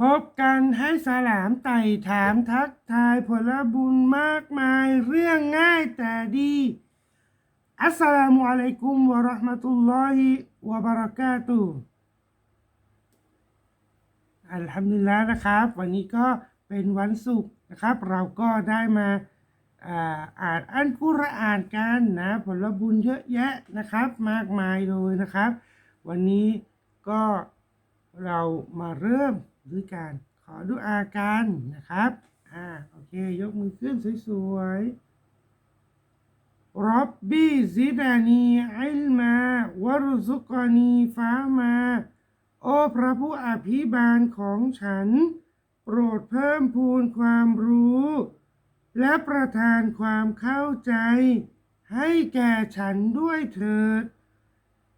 พบกันให้สลามไต่ถามทักทายผลบุญมากมายเรื่องง่ายแต่ดี อัสสลามุอะลัยกุมวะราะห์มะตุลลอฮิวะบะเราะกาตุอัลฮัมดุลิลละนะครับ วันนี้ก็เป็นวันศุกร์นะครับ เราก็ได้มาอ่าอ่านอันกุรอานกันนะผลบุญเยอะแยะนะครับ มากมายเลยนะครับ วันนี้ก็เรามาเริ่ม ด้วยการขอดุอากันนะครับ อ่า โอเค ยกมือขึ้นสวยๆรับบีซิดานีอิลมาวรซุกานีฟามา โอ้พระผู้อภิบาลของฉัน โปรดเพิ่มพูนความรู้ และประทานความเข้าใจ ให้แก่ฉันด้วยเถิด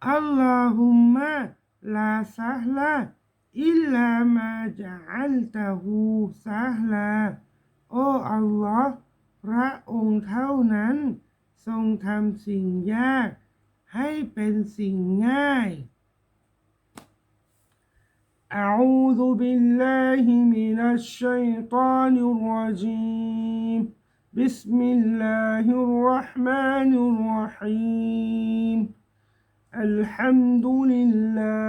อัลลอฮุมมะลาซะฮลาลามาจัลตะ ฮูซะฮลา โอ้อัลลอฮ์พระองค์เท่านั้น ทรงทำสิ่งยาก ให้เป็นสิ่งง่าย أعوذ بالله من الشيطان الرجيم بسم الله الرحمن الرحيم الحمد لله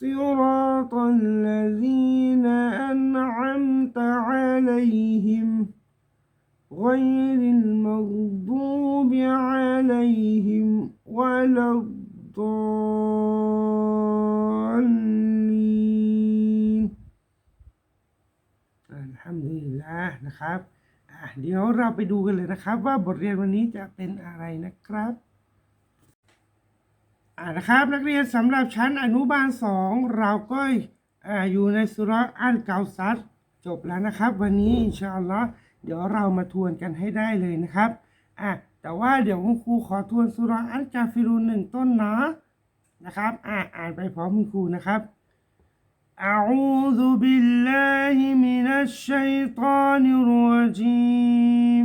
صراط الذين أنعمت عليهم غير المغضوب عليهم ولا الضالين อัลฮัมดุลิลละนะครับอ่ะเดี๋ยวเราไปดูกันเลยนะครับ ว่าบทเรียนวันนี้จะเป็นอะไรนะครับ อ่านะครับนักเรียนสำหรับชั้นอนุบาลสองเราก็อ่าอยู่ในสุราะห์อัลเกาซัดจบแล้วนะครับ วันนี้อินชาอัลลอฮ์เดี๋ยวเรามาทวนกันให้ได้เลยนะครับอ่ะแต่ว่าเดี๋ยวคุณครูขอทวนสุราะห์อัลกาฟิรุนหนึ่งต้นนะนะครับอ่าอ่านไปพร้อมคุณครูนะครับ أعوذ بالله من الشيطان الرجيم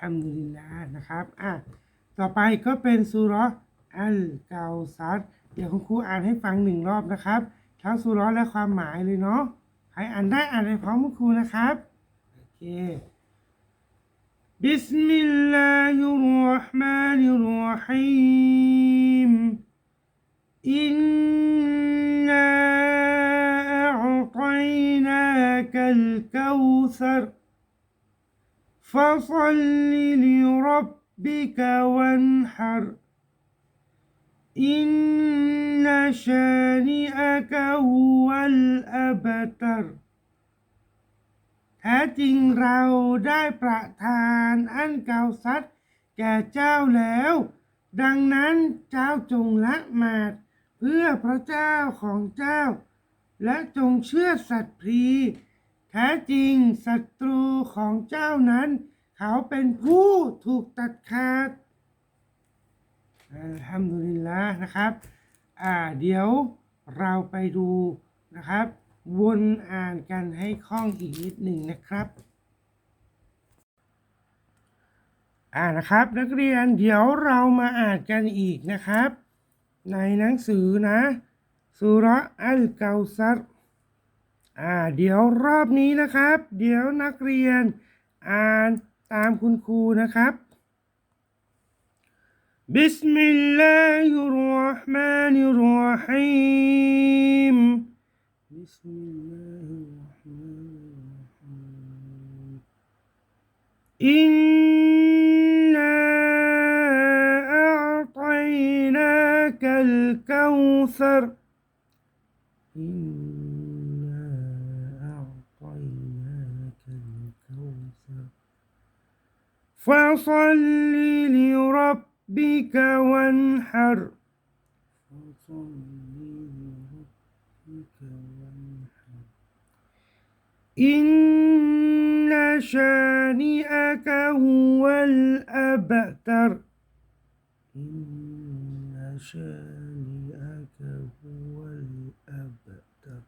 ฮัมดุลิลลาห์นะครับอะต่อไปก็เป็นสุรอัลกาซัดเดี๋ยวคุณครูอ่านให้ฟังหนึ่งรอบนะครับทั้งสุรและความหมายเลยเนาะใครอ่านได้อ่านไปพร้อมคุณครูนะครับโอเคบิสมิลลาฮิรราะห์มานิรราะฮีมอินนาอัลตัยนากัลเกาซัร فصل لربك وانحر إن شانئك هو الأبتر แท้จริงเราได้ประทานอันเกาซัดแก่เจ้าแล้ว ดังนั้นเจ้าจงละหมาดเพื่อพระเจ้าของเจ้า และจงเชื่อสัตย์พรี แท้จริงศัตรูของเจ้านั้น เขาเป็นผู้ถูกตัดขาดอัลฮัมดุลิลละนะครับ อ่าเดี๋ยวเราไปดูนะครับ วนอ่านกันให้คล่องอีกนิดหนึ่งนะครับ อ่านะครับ นักเรียนเดี๋ยวเรามาอ่านกันอีกนะครับ ในหนังสือนะสุราะอัลเกาซัร่าเดี๋ยวรอบนี้นะครับ เดี๋ยวนักเรียนอ่านตามคุณครูนะครับบิสมิลลาฮิรราะห์มานิรราะฮีมบิสมิลลาฮิรราะห์มานิรราะฮีมอินนาอัลตัยนากัลกอวซรอิน فصل لربك وانحر فصل لربك وانحر إن شانئك هو الأبتر إن شانئك هو الأبتر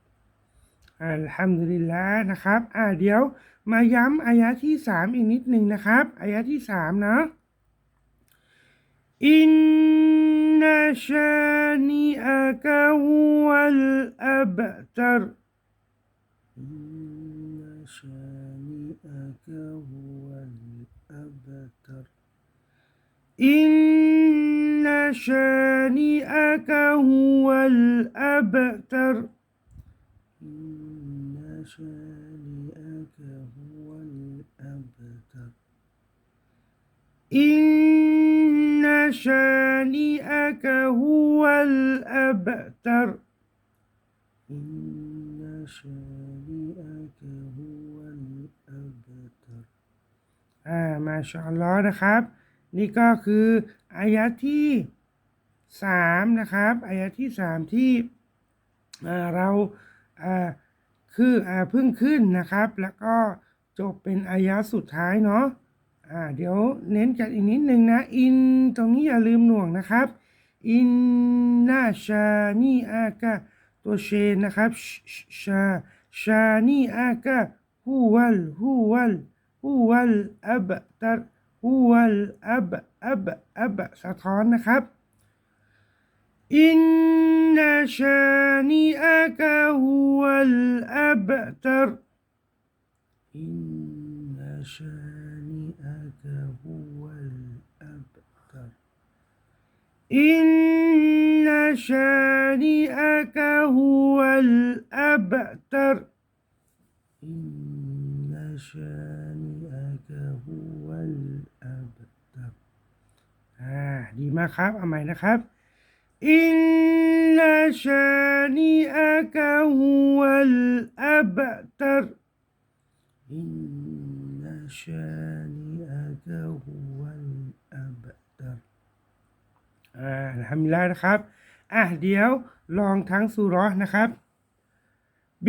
อัลฮัมดุลิลละนะครับ อ่าเดี๋ยว มาย้ำอายะที่สามอีกนิดหนึ่งนะครับอายะที่สามนะอินนาชานิอักฮุวัลอับตรอินนาชานิอักฮุวัลอับตรอินนาชานิอักฮุวัลอับตรอินนาชา إن شانئك هو الأبتر إن شانئك هو الأبتر อ่ามาชาอัลลอฮ์นะครับ นี่ก็คืออายะที่สามนะครับอายะที่สามที่อ่าเราอ่าคืออ่าเพิ่งขึ้นนะครับ แล้วก็จบเป็นอายะสุดท้ายเนาะ อ่าเดี๋ยวเน้นกันอีกนิดนึงนะ อินตรงนี้อย่าลืมหน่วงนะครับ อินนาชานีอากาตัวเชนนะครับ ชา ชานีอากาฮูวัลฮูวัลฮูวัลอับตรฮูวัลอับอับอับสะท้อนนะครับอินนาชานีอากาฮูวัลอับตรอินนาชานีอา هو الأبتر إن شانئك هو الأبتر إن شانئك هو الأبتر อ่าดีมากครับเอาใหม่นะครับ อินนาชานีอากะฮุวัลอับตัร إن شانئك هو الأبتر อ่าทำแล้วนะครับ อ่ะเดี๋ยวลองทั้งสุเราะห์นะครับ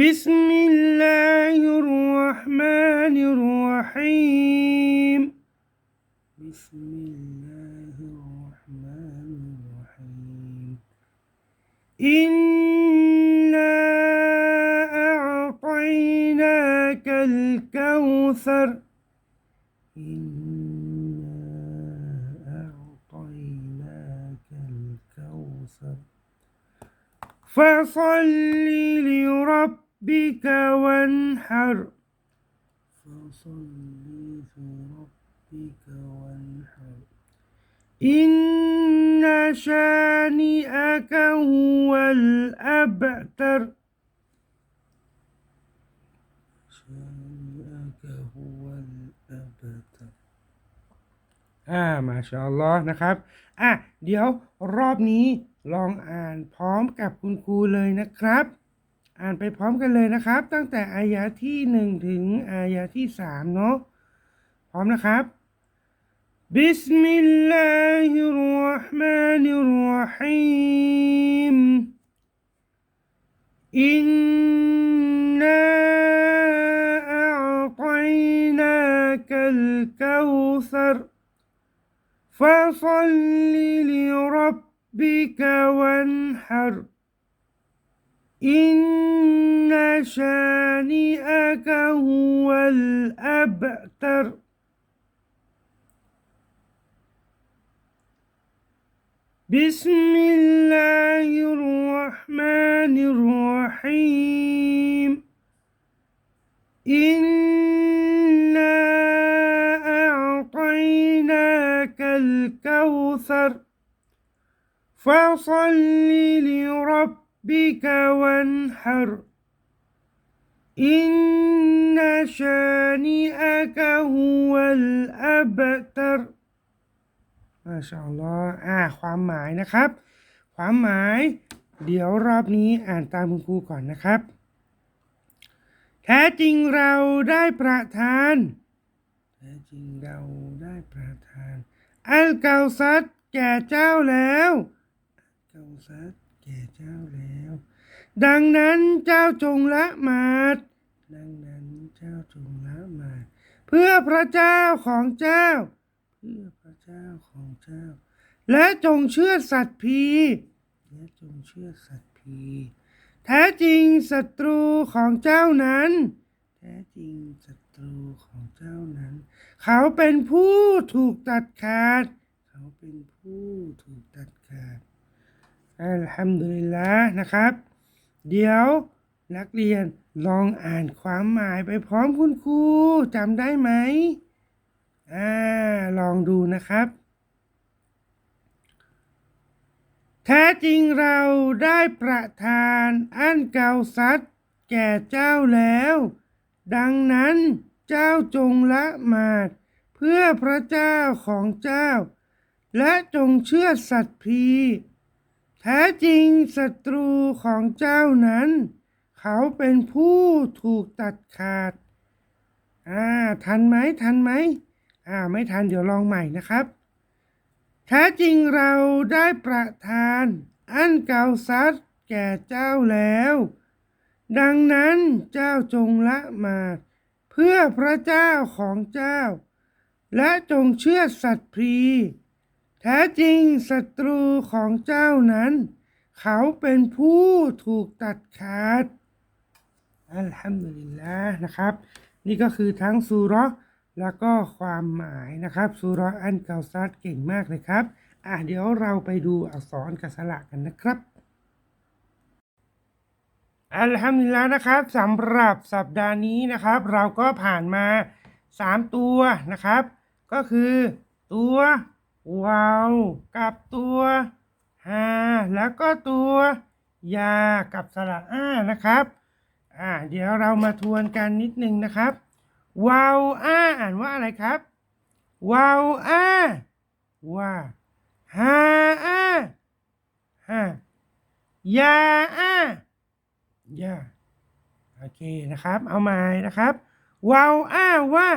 بسم الله الرحمن الرحيم بسم الله الرحمن الرحيم إنا أعطيناك الكوثر إنا أعطيناك الكوثر. فصل لربك وانحر. فصل لربك وانحر. إن شانئك هو الأبتر. شانئك อ่ามาชาอัลลอนะครับอะเดี๋ยวรอบนี้ลองอ่านพร้อมกับคุณครูเลยนะครับ อ่านไปพร้อมกันเลยนะครับ ตั้งแต่อายะที่หนึ่งถึงอายะที่สามเนาะพร้อมนะครับบิสมิลลาฮิรเราะห์มานิรเราะฮีมอินนาอัลตัยนากลกาวซร์ فصل لربك وانحر. إن شانئك هو الأبتر. بسم الله الرحمن الرحيم. إنا الكوثر فصل لربك وانحر إن شانئك هو الأبتر มาชาอัลลอฮ์อ่า ความหมายนะครับ ความหมาย เดี๋ยวรอบนี้อ่านตามคุณครูก่อนนะครับ แท้จริงเราได้ประทาน แท้จริงเราได้ประทาน อัลเกาซัดแก่เจ้าแล้วอัลเกาซัดแก่เจ้าแล้ว ดังนั้นเจ้าจงละหมาดดังนั้นเจ้าจงละหมาดเพื่อพระเจ้าของเจ้า เพื่อพระเจ้าของเจ้า และจงเชื่อสัตว์พีและจงเชื่อสัตว์พีแท้จริงศัตรูของเจ้านั้น แท้จริงศัตรูของเจ้านั้น เขาเป็นผู้ถูกตัดขาด เขาเป็นผู้ถูกตัดขาดอัลฮัมดุลิลละนะครับ เดี๋ยวนักเรียนลองอ่านความหมายไปพร้อมคุณครูจำได้ไหมอ่าลองดูนะครับ แท้จริงเราได้ประทานอันเกาซัดแก่เจ้าแล้ว ดังนั้นเจ้าจงละหมาดเพื่อพระเจ้าของเจ้า และจงเชื่อสัตว์พีแท้จริงศัตรูของเจ้านั้น เขาเป็นผู้ถูกตัดขาด อ่า ทันไหมทันไหมอ่า ไม่ทันเดี๋ยวลองใหม่นะครับ แท้จริงเราได้ประทาน อันเกาซัดแก่เจ้าแล้ว ดังนั้นเจ้าจงละมาเพื่อพระเจ้าของเจ้า และจงเชื่อสัตว์พรี แท้จริงศัตรูของเจ้านั้น เขาเป็นผู้ถูกตัดขาดอัลฮัมดุลิลละนะครับ นี่ก็คือทั้งซูร์แล้วก็ความหมายนะครับซูร์อันเกาซัดเก่งมากเลยครับ อะเดี๋ยวเราไปดูอักษรกัสระกันนะครับ อัลฮัมดุลิลละนะครับสำหรับสัปดาห์นี้นะครับ เราก็ผ่านมา 3 ตัวนะครับ ก็คือตัววาวกับตัวฮาแล้วก็ตัวยากับสระอ้านะครับอ่าเดี๋ยวเรามาทวนกันนิดนึงนะครับวาวอ้าอ่านว่าอะไรครับวาวอ้าว่าฮาอ้าฮายาอ้า ยาโอเคนะครับ เอาใหม่นะครับวาวอ้าว่า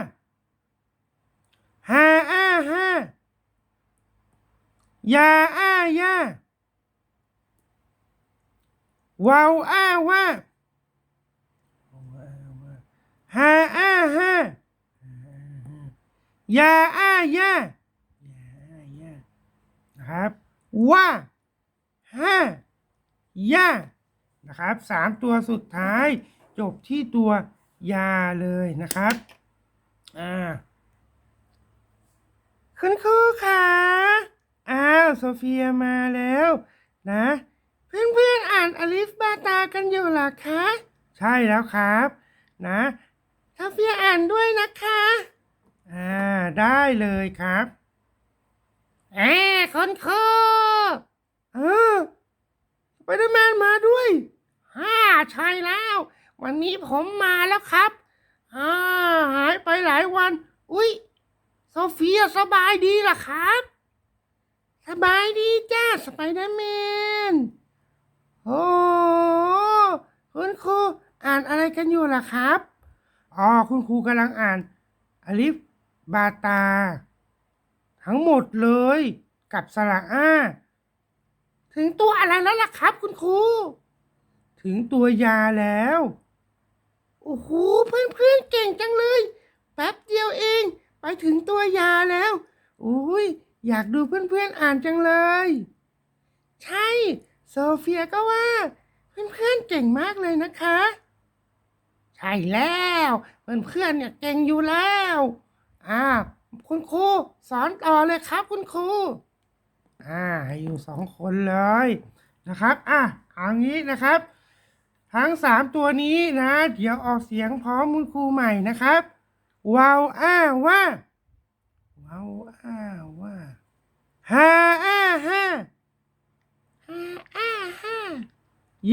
ฮาอ้าฮายาอ้ายาวาวอ้าว่าฮาอาฮายาอายานะครับว่าห้ายา นะครับสามตัวสุดท้าย จบที่ตัวยาเลยนะครับอ่าคุณครูค่ะอ้าวโซเฟียมาแล้วนะ เพื่อนๆอ่านอลิฟบาตากันอยู่หรอคะใช่แล้วครับ นะโซเฟียอ่านด้วยนะคะอ่าได้เลยครับเอ้คนครูเออไปเดอร์แมนมาด้วย ใช่แล้ว วันนี้ผมมาแล้วครับอ่าหายไปหลายวัน อุ๊ยโซเฟียสบายดีล่ะครับ สบายดีจ้าสไปเดอร์แมนโอ้คุณครูอ่านอะไรกันอยู่ล่ะครับอ๋อคุณครูกำลังอ่านอลิฟบาตา ทั้งหมดเลยกับสระอา ถึงตัวอะไรแล้วล่ะครับคุณครู ถึงตัวยาแล้ว โอ้โหเพื่อนๆเก่งจังเลย แป๊บเดียวเอง ไปถึงตัวยาแล้วโอ้ยอยากดูเพื่อนๆอ,อ่านจังเลย ใช่โซเฟียก็ว่า เพื่อนๆเก่งมากเลยนะคะ ใช่แล้วเพื่อนๆเนี่ยเก่งอยู่แล้วอ่าคุณครูสอนต่อเลยครับคุณครูอ่าให้อยู่สองคนเลยนะครับ อะเอางี้นะครับ ทั้งสามตัวนี้นะ เดี๋ยวออกเสียงพร้อมคุณครูใหม่นะครับวาวอ้าว่าวาวอ้าว่าฮาอ้าฮาฮาอ้าฮา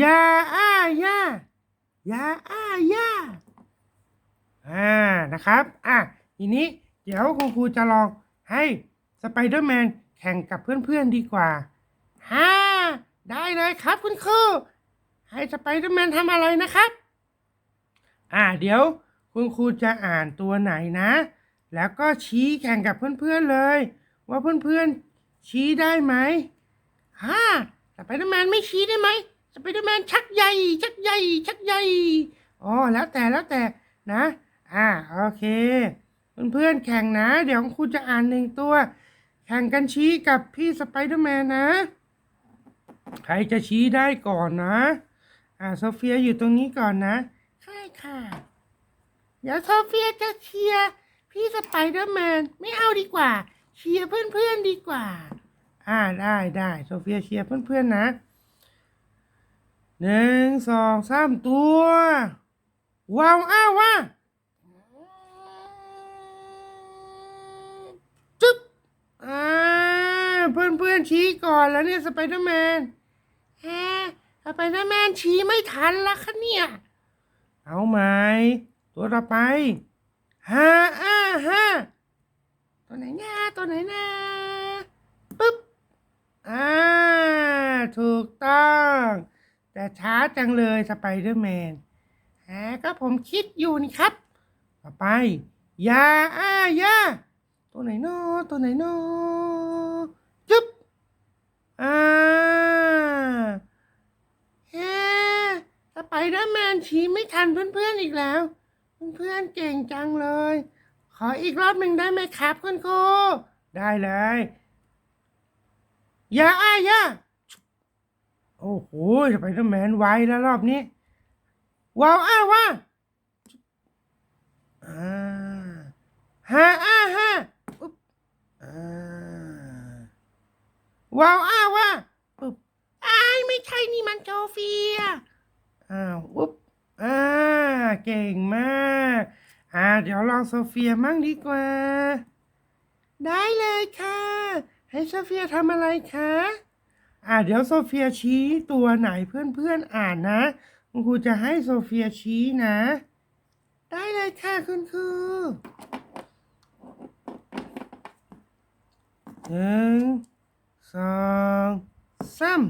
ยาอ้ายายาอ้ายาอ่านะครับอะทีนี้เดี๋ยวคุณครูจะลองให้สไปเดอร์แมนแข่งกับเพื่อนๆดีกว่าฮ่าได้เลยครับคุณครู ให้สไปเดอร์แมนทำอะไรนะครับ อ่าเดี๋ยวคุณครูจะอ่านตัวไหนนะ แล้วก็ชี้แข่งกับเพื่อนๆเลย ว่าเพื่อนๆชี้ได้ไหมฮ่าสไปเดอร์แมนไม่ชี้ได้ไหมสไปเดอร์แมนชักใหญ่ ชักใหญ่ ชักใหญ่อ๋อแล้วแต่แล้วแต่นะ อ่าโอเคเพื่อนๆแข่งนะ เดี๋ยวครูจะอ่านหนึ่งตัว แข่งกันชี้กับพี่สไปเดอร์แมนนะ ใครจะชี้ได้ก่อนนะ อ่าโซเฟียอยู่ตรงนี้ก่อนนะ ใช่ค่ะ เดี๋ยวโซเฟียจะเชียร์พี่สไปเดอร์แมนไม่เอาดีกว่า เชียร์เพื่อนๆดีกว่า อ่าได้ได้โซเฟียเชียร์เพื่อนๆนะหนึ่งสองสามตัวว้าวอ้าวว่าจึ๊บอ่าเพื่อนเพื่อนๆชี้ก่อนแล้วเนี่ยสไปเดอร์แมนแฮ สไปเดอร์แมนชี้ไม่ทันละคะเนี่ย เอาไหมตัวต่อไปฮ่าอ่าฮ่าตัวไหนเนี่ยตัวไหนนะปึ๊บอ่าถูกต้อง แต่ช้าจังเลยสไปเดอร์แมนฮะก็ผมคิดอยู่นี่ครับ ต่อไปยาอ้ายาตัวไหนเนอตัวไหนเนอจึ๊บอ่าเฮ้ส ไปเดอร์แมนชี้ไม่ทันเพื่อนๆอีกแล้ว เพื่อนๆเก่งจังเลย ขออีกรอบหนึ่งได้ไหมครับคุณครูได้เลยอย่าอ้ายอย่าโอ้โหสไปเดอร์แมนไวแล้วรอบนี้ ว้าวอ้าว่าอ่าฮาอ้าฮาอุ๊บอ่าว้าวอ้าว่าปุ๊บอ้ายไม่ใช่นี่มันโจเฟีย อ้าวอุ๊บอ่าเก่งมาก อ่า เดี๋ยวลองโซเฟียมั่งดีกว่า ได้เลยค่ะ ให้โซเฟียทำอะไรคะอ่าเดี๋ยวโซเฟียชี้ตัวไหนเพื่อนๆอ่านนะคุณครูจะให้โซเฟียชี้นะ ได้เลยค่ะคุณครูหนึ่งสองสาม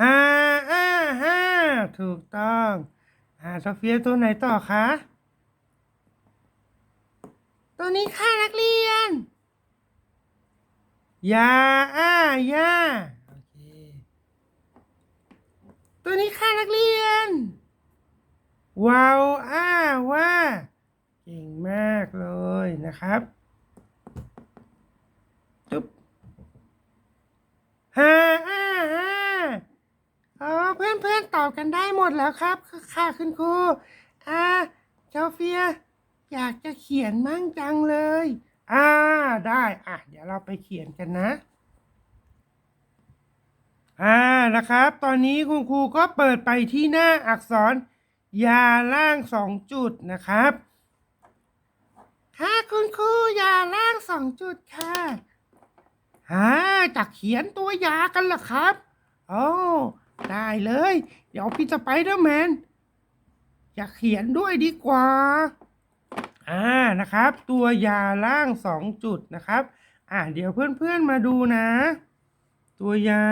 ห้าอ่าห้าถูกต้องอ่าโซเฟียตัวไหนต่อคะ ตัวนี้ค่ะนักเรียนยาอ้ายาโอเค ตัวนี้ค่ะนักเรียนวาวอ้าว่าเก่งมากเลยนะครับจุ๊บฮ่าอ้าฮ่า อ๋อเพื่อนเพื่อนๆตอบกันได้หมดแล้วครับ ค่ะคุณครูอ่าโซเฟีย อยากจะเขียนมั่งจังเลย อ่าได้อะเดี๋ยวเราไปเขียนกันนะ อ่านะครับ ตอนนี้คุณครูก็เปิดไปที่หน้าอักษร ยาล่างสองจุดนะครับค่ะคุณครูยาล่างสองจุดค่ะฮ่าจะเขียนตัวยากันเหรอครับโอ้ ได้เลย เดี๋ยวพี่สไปเดอร์แมนจะเขียนด้วยดีกว่า อ่านะครับ ตัวยาล่างสองจุดนะครับ อ่าเดี๋ยวเพื่อนๆมาดูนะ ตัวยา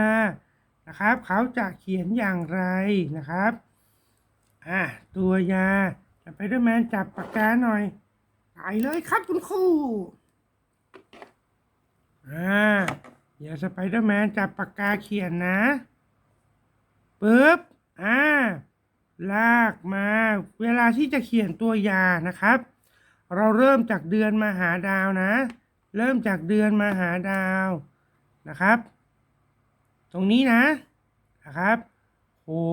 นะครับ เขาจะเขียนอย่างไรนะครับอ่าตัวยาสไปเดอร์แมนจับปากกาหน่อยไปเลยครับคุณครูอ่าเดี๋ยวสไปเดอร์แมนจับปากกาเขียนนะ ปึ๊บอ่าลากมา เวลาที่จะเขียนตัวยานะครับ เราเริ่มจากเดือนมาหาดาวนะ เริ่มจากเดือนมาหาดาวนะครับ ตรงนี้นะนะครับโค้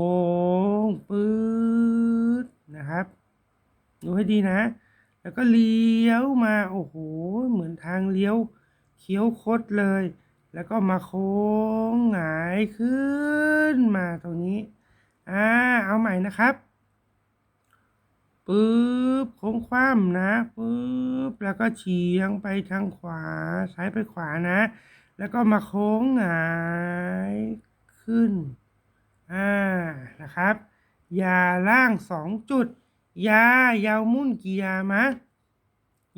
งปื๊ดนะครับดูให้ดีนะ แล้วก็เลี้ยวมาโอ้โหเหมือนทางเลี้ยวเคี้ยวคดเลย แล้วก็มาโค้งหงายขึ้นมาตรงนี้ อ่า เอาใหม่นะครับปึ๊บโค้งคว่ำนะปึ๊บแล้วก็เฉียงไปทางขวา ซ้ายไปขวานะ แล้วก็มาโค้งหงายขึ้น อ่า นะครับ ยาล่างสองจุด ยายาวมุ่นกิยามะ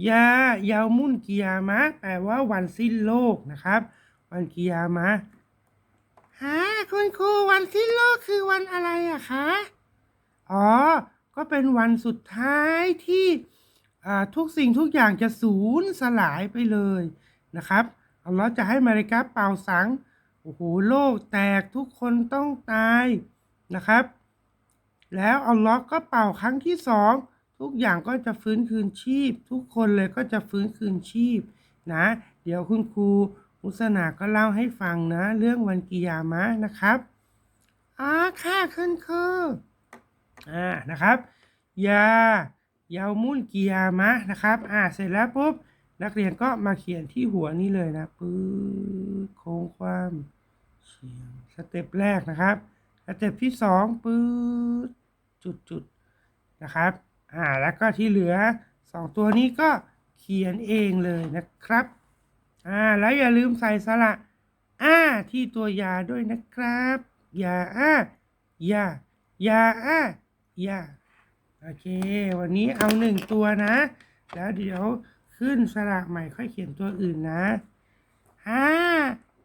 ยายาวมุ่นกิยามะ แปลว่าวันสิ้นโลกนะครับ วันกิยามะฮะคุณครูวันสิ้นโลกคือวันอะไรอะคะ อ๋อ ก็เป็นวันสุดท้ายที่อ่าทุกสิ่งทุกอย่างจะสูญสลายไปเลยนะครับอัลเลอฮ์จะให้มาริกาเป่าสัง โอ้โห โลกแตกทุกคนต้องตายนะครับ แล้วอัลเลอฮ์ก็เป่าครั้งที่สองทุกอย่างก็จะฟื้นคืนชีพ ทุกคนเลยก็จะฟื้นคืนชีพนะ เดี๋ยวคุณครู มุสนาก็เล่าให้ฟังนะ เรื่องวันกิยามะนะครับอ๋อค่ะคุณครูอ่านะครับยายาวมุ่นกิยามะนะครับอ่าเสร็จแล้วปุ๊บนักเรียนก็มาเขียนที่หัวนี้เลยนะปื๊ดโค้งความเฉียงสเต็ปแรกนะครับสเต็ปที่สองปื๊ดจุดจุดนะครับอ่าแล้วก็ที่เหลือสองตัวนี้ก็เขียนเองเลยนะครับ อ่าแล้วอย่าลืมใส่สระอ้าที่ตัวยาด้วยนะครับยาอ้ายายาอ้ายาโอเค วันนี้เอาหนึ่งตัวนะ แล้วเดี๋ยวขึ้นสระใหม่ค่อยเขียนตัวอื่นนะอ่า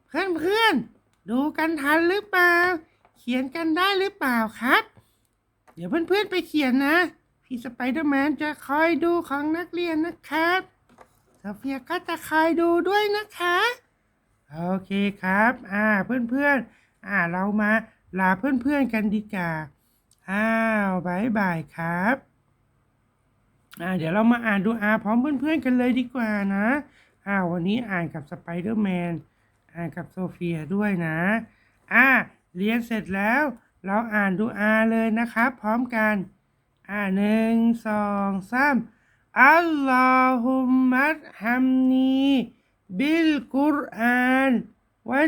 เพื่อนเพื่อนดูกันทันหรือเปล่า เขียนกันได้หรือเปล่าครับ เดี๋ยวเพื่อนๆไปเขียนนะ พี่สไปเดอร์แมนจะคอยดูของนักเรียนนะครับ โซเฟียก็จะคอยดูด้วยนะคะ โอเคครับ อ่าเพื่อนๆ อ่าเรามาลาเพื่อนๆกันดีกว่าอ้าวบายบายครับ อ่าเดี๋ยวเรามาอ่านดูอาพร้อมเพื่อนๆกันเลยดีกว่านะอ่าวันนี้อ่านกับสไปเดอร์แมนอ่านกับโซเฟียด้วยนะอ่าเรียนเสร็จแล้ว เราอ่านดูอาเลยนะครับ พร้อมกัน อ่าหนึ่งสองสาม อัลลอฮุมมัดฮัมนีบิลกุรอานวะ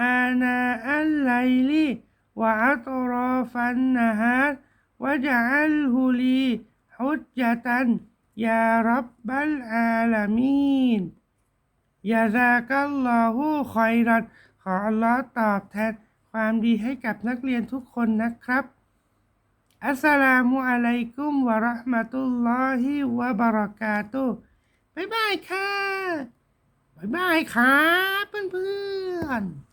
อานา الليل وعطراف النهار นะฮะวะจัลฮุลีฮุจยะตันยารับบัลอาลามีนยาซากัลลอฮูคอยรัดขออัลลอฮ์ตอบแทนความดีให้กับนักเรียนทุกคนนะครับ อัสสลามุอะลัยกุมวะราะห์มะตุลลอฮิวะบะเราะกาตุบ๊ายบายค่ะบ๊ายบายค่ะเพื่อนๆ